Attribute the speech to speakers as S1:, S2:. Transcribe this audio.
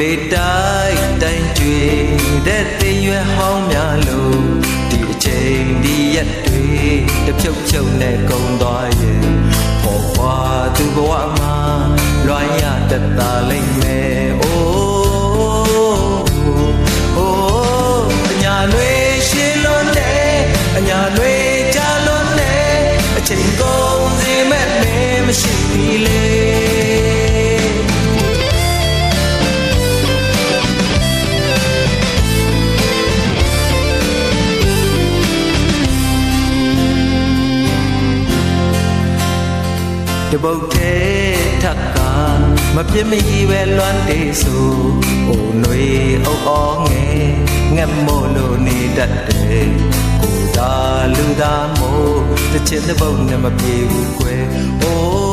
S1: လေတိုက်တိုင်းကျွေတဲ့တင်ရွယ်ဟောင်းများလို့ဒီအချိန်ဒီရက်တွေတဖြုတ်ဖြုတ်နဲ့ကုန်သွားရဲ့ပေါ်ပွားသူဘဝမှာလွိုင်းရတတ်တာလိမ့်မယ်အိုးအိုးအညာတွေရှင်းလို့နဲ့အညာတွေကြာလို့နဲ့အချိန်ကုန်စီမဲ့မင်းမရှိဘူးလေ တပုတ်သေးထက်ကမပြစ်မီပဲလွမ်းတေးဆိုအိုຫນွေအုပ်အောငယ်ငက်မို့လို့နေတတ်တယ်ကိုသာလူသားမို့တစ်ချစ်တစ်ပုတ်နဲ့မပြေဘူးကွယ်အို